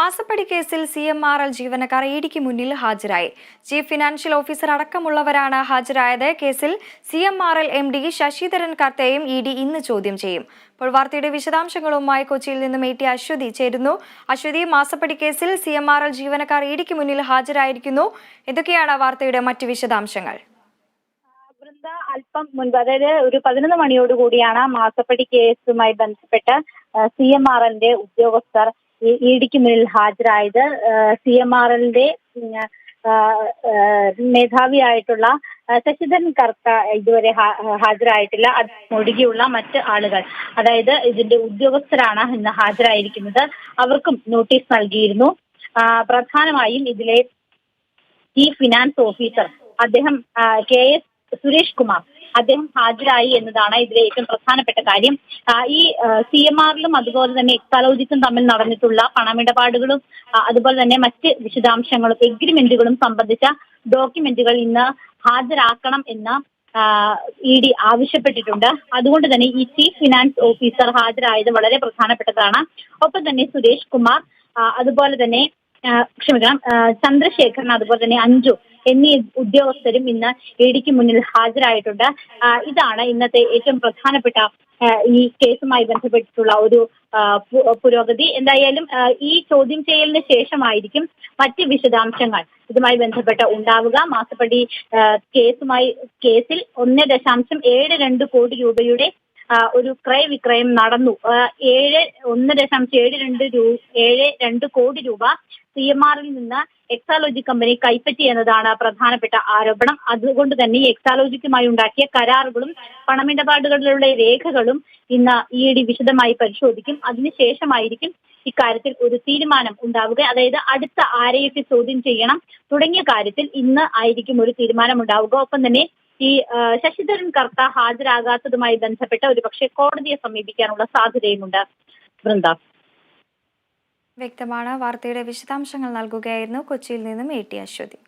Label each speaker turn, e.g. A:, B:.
A: മാസപ്പടി കേസിൽ C M R L ജീവനക്കാർ ഇഡിക്ക് മുന്നിൽ ഹാജരായി. ചീഫ് ഫിനാൻഷ്യൽ ഓഫീസർ അടക്കമുള്ളവരാണ് ഹാജരായത്. കേസിൽ C M R L M D Sasidharan കർത്തയും E D ഇന്ന് ചോദ്യം ചെയ്യും. ഇപ്പോൾ വാർത്തയുടെ വിശദാംശങ്ങളുമായി കൊച്ചിയിൽ നിന്നും എ ടി അശ്വതി ചേരുന്നു. അശ്വതി മാസപ്പടി കേസിൽ സി എം ആർ എൽ ജീവനക്കാർ ഇഡിക്ക് മുന്നിൽ ഹാജരായിരിക്കുന്നു. എന്തൊക്കെയാണ് വാർത്തയുടെ മറ്റ് വിശദാംശങ്ങൾ?
B: അല്പം മുൻപ് അതായത് ഒരു പതിനൊന്ന് മണിയോടുകൂടിയാണ് മാസപ്പടി കേസുമായി ബന്ധപ്പെട്ട് സി എം ആർ എല്ലിന്റെ ഉദ്യോഗസ്ഥർ ഇ ഡിക്ക് മുന്നിൽ ഹാജരായത് സി എം ആർ എല്ലിന്റെ മേധാവിയായിട്ടുള്ള ശശിധരൻ കർത്ത ഇതുവരെ ഹാജരായിട്ടില്ല. അത് ഒഴികെയുള്ള മറ്റ് ആളുകൾ അതായത് ഇതിന്റെ ഉദ്യോഗസ്ഥരാണ് ഇന്ന് ഹാജരായിരിക്കുന്നത്. അവർക്കും നോട്ടീസ് നൽകിയിരുന്നു. പ്രധാനമായും ഇതിലെ ചീഫ് ഫിനാൻസ് ഓഫീസർ അദ്ദേഹം കെ എസ് സുരേഷ് കുമാർ അദ്ദേഹം ഹാജരായി എന്നതാണ് ഇതിലെ ഏറ്റവും പ്രധാനപ്പെട്ട കാര്യം. ഈ സി എം ആറിലും അതുപോലെ തന്നെ എക്സാലോജിക്കും തമ്മിൽ നടന്നിട്ടുള്ള പണമിടപാടുകളും അതുപോലെ തന്നെ മറ്റ് വിശദാംശങ്ങളും എഗ്രിമെന്റുകളും സംബന്ധിച്ച ഡോക്യുമെന്റുകൾ ഇന്ന് ഹാജരാക്കണം എന്ന് ഇ ഡി ആവശ്യപ്പെട്ടിട്ടുണ്ട്. അതുകൊണ്ട് തന്നെ ഈ ചീഫ് ഫിനാൻസ് ഓഫീസർ ഹാജരായത് വളരെ പ്രധാനപ്പെട്ടതാണ്. ഒപ്പം തന്നെ സുരേഷ് കുമാർ അതുപോലെ തന്നെ ക്ഷമിക്കണം ചന്ദ്രശേഖരൻ അതുപോലെ തന്നെ അഞ്ജു എന്നീ ഉദ്യോഗസ്ഥരും ഇന്ന് ഇഡിക്ക് മുന്നിൽ ഹാജരായിട്ടുണ്ട്. ഇതാണ് ഇന്നത്തെ ഏറ്റവും പ്രധാനപ്പെട്ട ഈ കേസുമായി ബന്ധപ്പെട്ടിട്ടുള്ള ഒരു പുരോഗതി. എന്തായാലും ഈ ചോദ്യം ചെയ്യലിന് ശേഷമായിരിക്കും മറ്റ് വിശദാംശങ്ങൾ ഇതുമായി ബന്ധപ്പെട്ട് ഉണ്ടാവുക. മാസപ്പടി കേസുമായി കേസിൽ ഒന്ന് ദശാംശം ഏഴ് രണ്ട് കോടി രൂപയുടെ ഒരു ക്രയവിക്രയം നടന്നു. ഏഴ് ഒന്ന് ദശാംശം ഏഴ് രണ്ട് ഏഴ് രണ്ട് കോടി രൂപ സി എം ആറിൽ നിന്ന് എക്സാലോജി കമ്പനി കൈപ്പറ്റി എന്നതാണ് പ്രധാനപ്പെട്ട ആരോപണം. അതുകൊണ്ട് തന്നെ ഈ എക്സാലോജിക്കുമായി ഉണ്ടാക്കിയ കരാറുകളും പണമിടപാടുകളിലുള്ള രേഖകളും ഇന്ന് ഇ ഡി വിശദമായി പരിശോധിക്കും. അതിനുശേഷമായിരിക്കും ഇക്കാര്യത്തിൽ ഒരു തീരുമാനം ഉണ്ടാവുക. അതായത് അടുത്ത ആരെയൊക്കെ ചോദ്യം ചെയ്യണം തുടങ്ങിയ കാര്യത്തിൽ ഇന്ന് ആയിരിക്കും ഒരു തീരുമാനം ഉണ്ടാവുക. ഒപ്പം തന്നെ ഈ ശശിധരൻ കർത്ത ഹാജരാകാത്തതുമായി ബന്ധപ്പെട്ട ഒരു പക്ഷേ കോടതിയെ സമീപിക്കാനുള്ള സാധ്യതയുമുണ്ട്. വൃന്ദ.
A: വ്യക്തമാണ് വാർത്തയുടെ വിശദാംശങ്ങൾ നൽകുകയായിരുന്നു കൊച്ചിയിൽ നിന്നും എ ടി അശ്വതി.